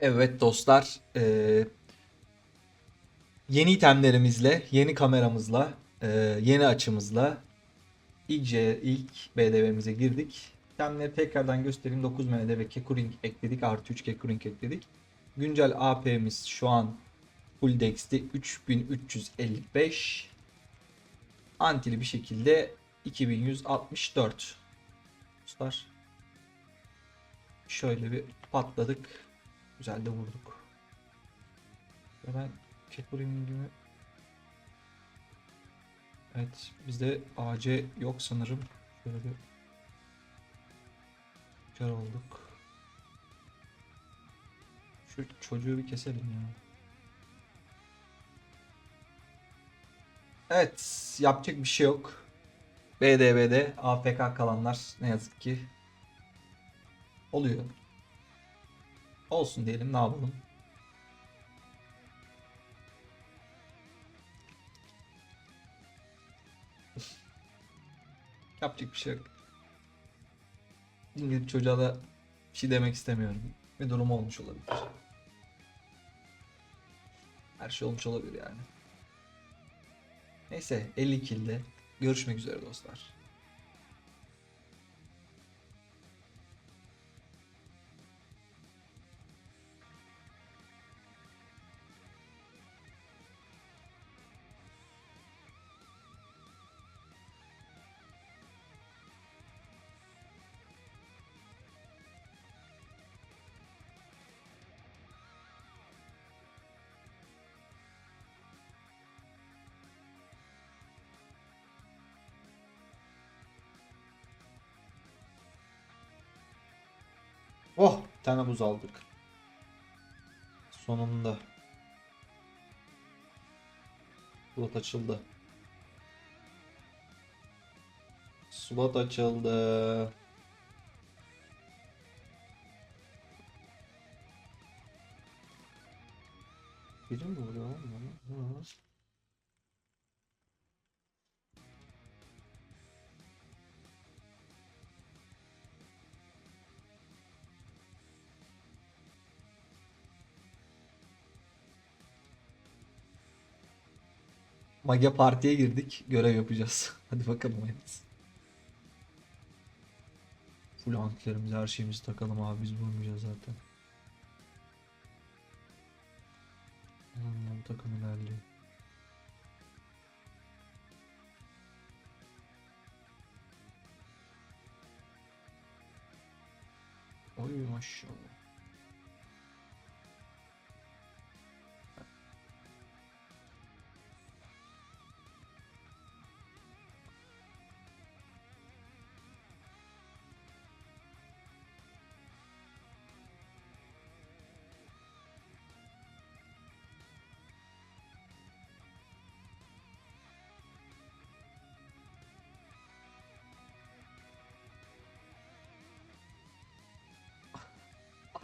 Evet dostlar, eee, yeni itemlerimizle, yeni kameramızla, eee, yeni açımızla ilk, ilk BDV'mize girdik. İtemleri tekrardan göstereyim. 9 MD ve Kekuring ekledik. Artı 3 Kekuring ekledik. Güncel AP'miz şu an full dex'te 3355. Antili bir şekilde 2164. Dostlar. Şöyle bir patladık. Güzel de vurduk. Ve ben Kekuring'imi Evet bizde AC yok sanırım. Şöyle bir kör olduk. Şu çocuğu bir keselim ya. Evet yapacak bir şey yok. BDV'de AFK kalanlar ne yazık ki oluyor. Olsun diyelim ne yapalım. Yapacak bir şey yok. Gidip çocuğa da bir şey demek istemiyorum. Bir durum olmuş olabilir. Her şey olmuş olabilir yani. Neyse 50 kilde görüşmek üzere dostlar. Oh bir tane buz aldık. Sonunda. Slot açıldı. Slot açıldı. Biri mi Mage Parti'ye girdik. Görev yapacağız. Hadi bakalım hayırlısı. Full anklerimizi her şeyimizi takalım abi biz vurmayacağız zaten. Bu takım ilerliyor. Oy maşallah.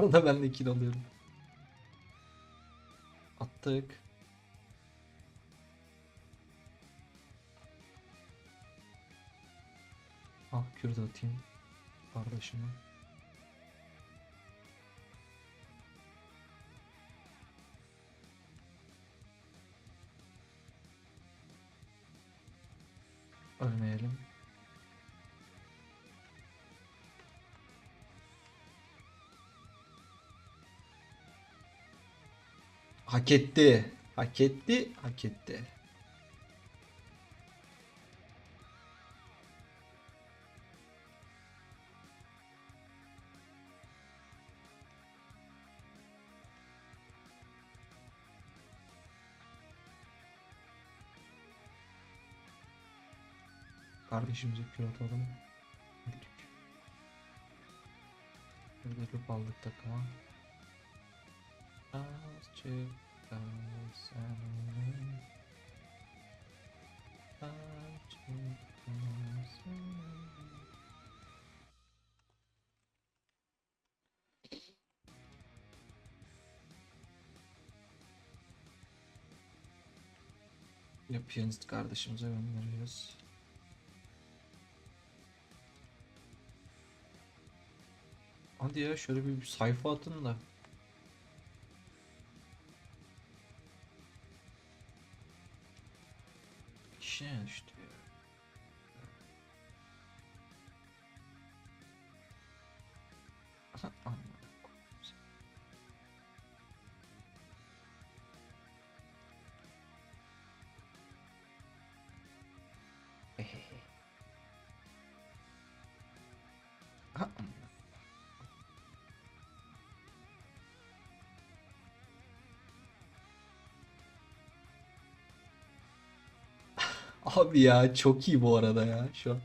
Arada ben de kill alıyorum. Attık. Ah kürt atayım. Kardeşime. Ölmeyelim. Hak etti. Hak etti. Hak etti. Kardeşimize kür atalım. Öldük. Burada aldık takıma. Seninle. Azıcık daha seninle. Ya piyanist kardeşimize gönderiyoruz. Hadi ya şöyle bir sayfa atın da. Abi ya çok iyi bu arada ya şu an.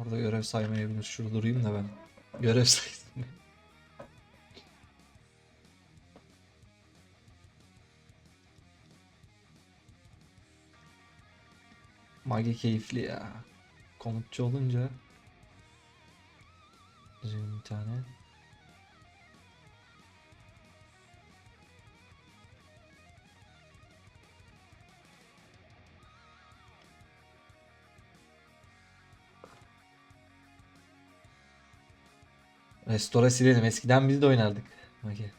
Orada görev saymayabilir. Şurada durayım da ben. Görev saysın. Magi keyifli ya. Komutçu olunca. Düzgün bir tane. Restore silelim. Eskiden biz de oynardık. Magi.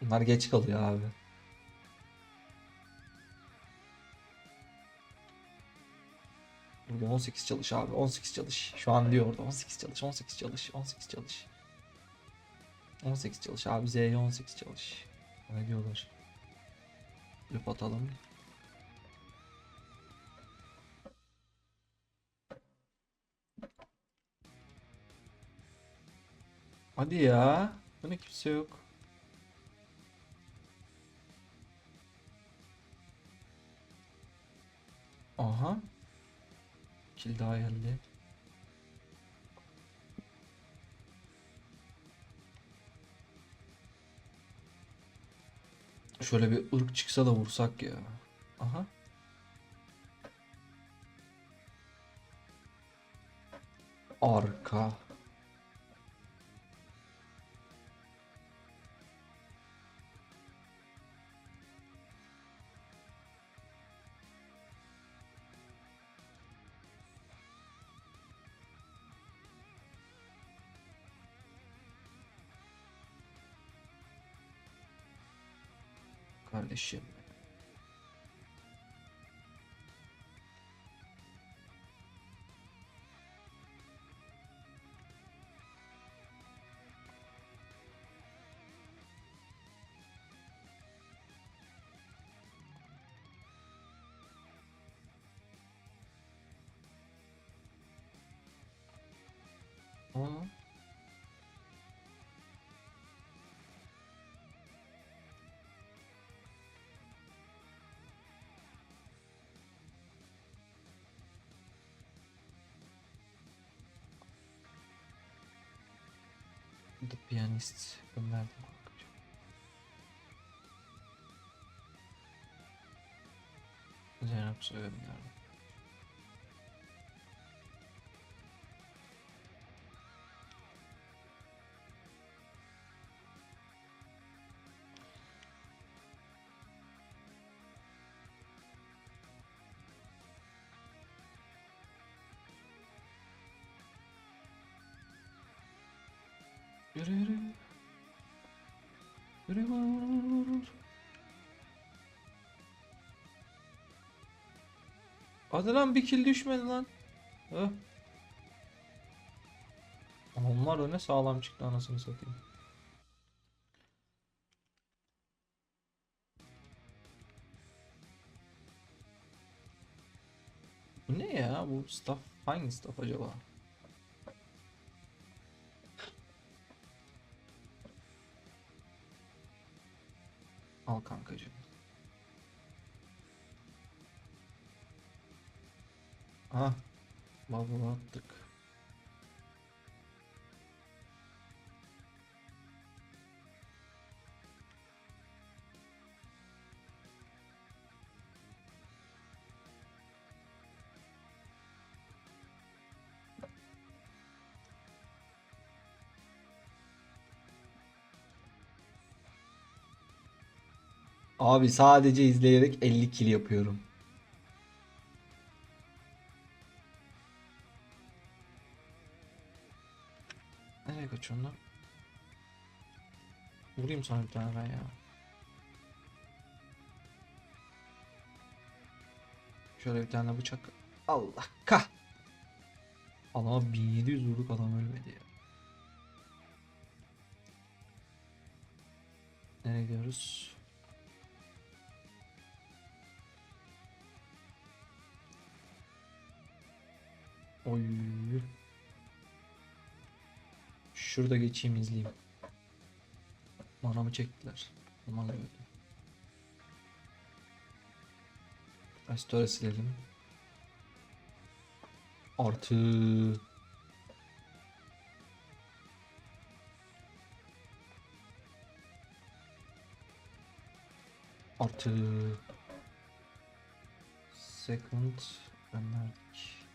Bunlar geç kalıyor abi. Burada 18 çalış abi. 18 çalış. Şu an diyor orada 18 çalış. 18 çalış. 18 çalış. 18 çalış abi. Z'ye 18 çalış. Ne diyorlar? Löp atalım. Hadi ya. Bu ne kimse yok. Aha. Kill daha geldi. Şöyle bir ırk çıksa da vursak ya. Aha. Arka. Kardeşim. The Pianist gönderdim. Zeynep Su'ya gönderdim. Yürü yürü. Yürü vur vur vur vur. Hadi lan bir kill düşmedi lan. Öh. Onlar da ne sağlam çıktı anasını satayım. Bu ne ya? Bu staff hangi staff acaba? Al kankacığım. Ah. Bubble attık. Abi sadece izleyerek 50 kill yapıyorum. Nereye kaçıyorsun lan? Vurayım sana bir tane ben ya. Şöyle bir tane bıçak. Allah kah. Allah 1700 vurduk adam ölmedi ya. Nereye gidiyoruz? Oy. Şurada geçeyim izleyeyim. Manamı çektiler. Aman öyle. Restore silelim. Artı. Artı. Second. Ben verdik.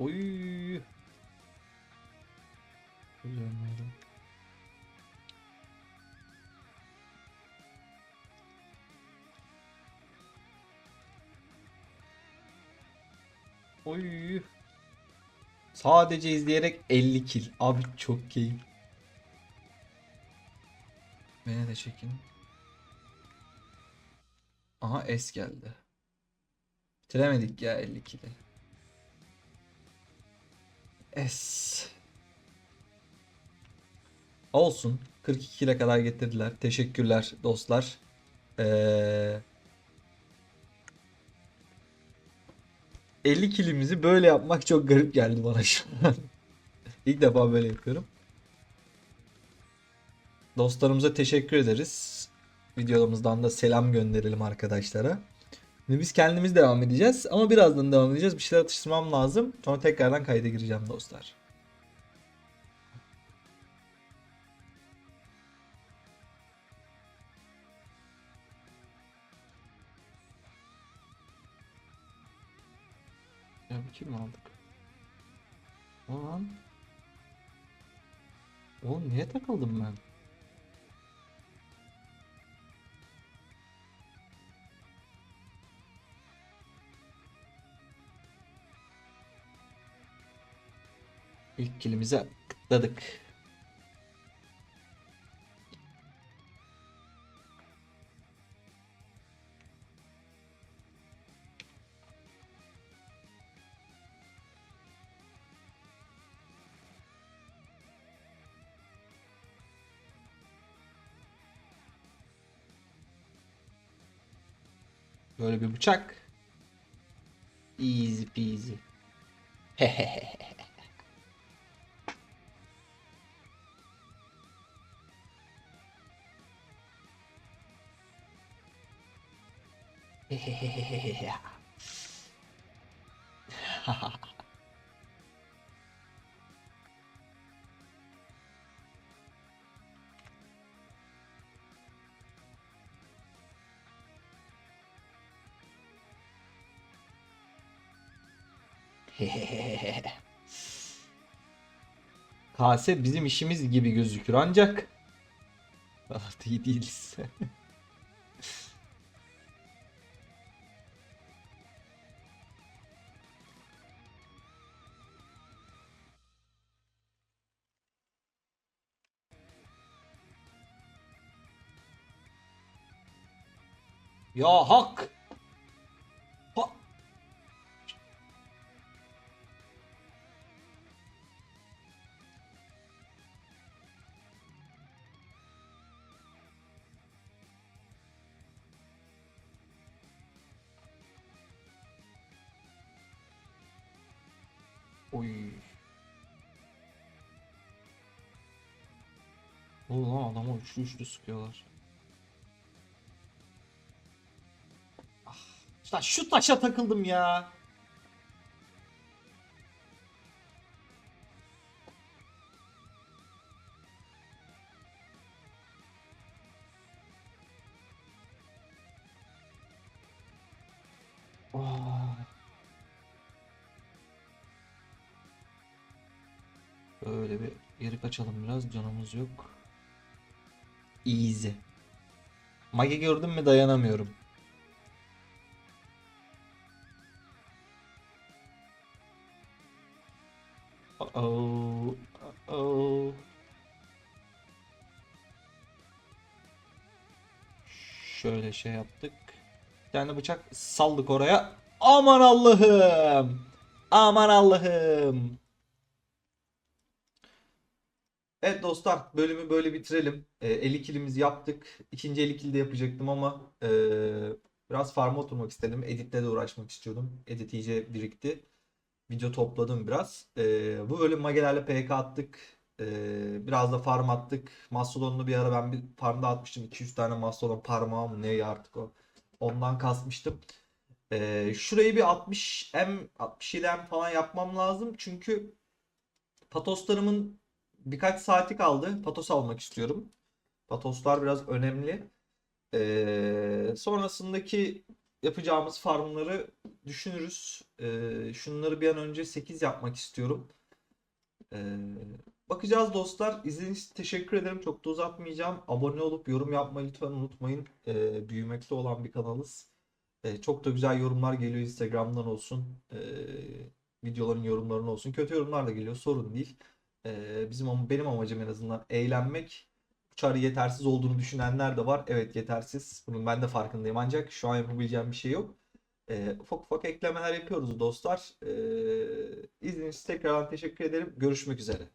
Oy. Görmeyelim. Oy. Sadece izleyerek 50 kill. Abi çok keyif. Beni de çekin. Aha S geldi. Bitiremedik ya 50 kill'i. S. Olsun. 42 ile kadar getirdiler. Teşekkürler dostlar. Ee, 50 kilimizi böyle yapmak çok garip geldi bana şu an. İlk defa böyle yapıyorum. Dostlarımıza teşekkür ederiz. Videomuzdan da selam gönderelim arkadaşlara. Şimdi biz kendimiz devam edeceğiz ama birazdan devam edeceğiz. Bir şeyler atıştırmam lazım. Sonra tekrardan kayda gireceğim dostlar. Ya bir kim aldık? O lan. Oğlum niye takıldım ben? İlk kilimize kıtladık. Böyle bir bıçak. Easy peasy. Kase bizim işimiz gibi gözükür ancak iyi değiliz. ya hak. Ha. Oy. Oğlum adama üçlü üçlü sıkıyorlar. İşte şu taşa takıldım ya. Böyle bir geri kaçalım biraz canımız yok. Easy. Mage gördüm mü dayanamıyorum. Oh, oh. Şöyle şey yaptık. Bir tane bıçak saldık oraya. Aman Allah'ım. Aman Allah'ım. Evet dostlar bölümü böyle bitirelim. Ee, 50 kilimizi yaptık. İkinci 50 kili de yapacaktım ama e, biraz farma oturmak istedim. Editle de uğraşmak istiyordum. Edit iyice birikti. Video topladım biraz. Ee, bu bölüm magelerle PK attık. Ee, biraz da farm attık. Mastodon'unu bir ara ben bir farmda atmıştım. 200 tane Mastodon parmağı mı ne artık o. Ondan kasmıştım. Ee, şurayı bir 60M 67M falan yapmam lazım. Çünkü patoslarımın birkaç saati kaldı. Patos almak istiyorum. Patoslar biraz önemli. Ee, sonrasındaki yapacağımız farmları düşünürüz. Ee, şunları bir an önce 8 yapmak istiyorum. Ee, bakacağız dostlar. İzlediğiniz için teşekkür ederim. Çok da uzatmayacağım. Abone olup yorum yapmayı lütfen unutmayın. Ee, büyümekte olan bir kanalız. Ee, çok da güzel yorumlar geliyor Instagram'dan olsun. Ee, videoların yorumlarından olsun. Kötü yorumlar da geliyor. Sorun değil. Ee, bizim ama benim amacım en azından eğlenmek. Çağrı yetersiz olduğunu düşünenler de var. Evet yetersiz. Bunun ben de farkındayım. Ancak şu an yapabileceğim bir şey yok. Ee, ufak ufak eklemeler yapıyoruz dostlar. Ee, izlediğiniz tekrardan teşekkür ederim. Görüşmek üzere.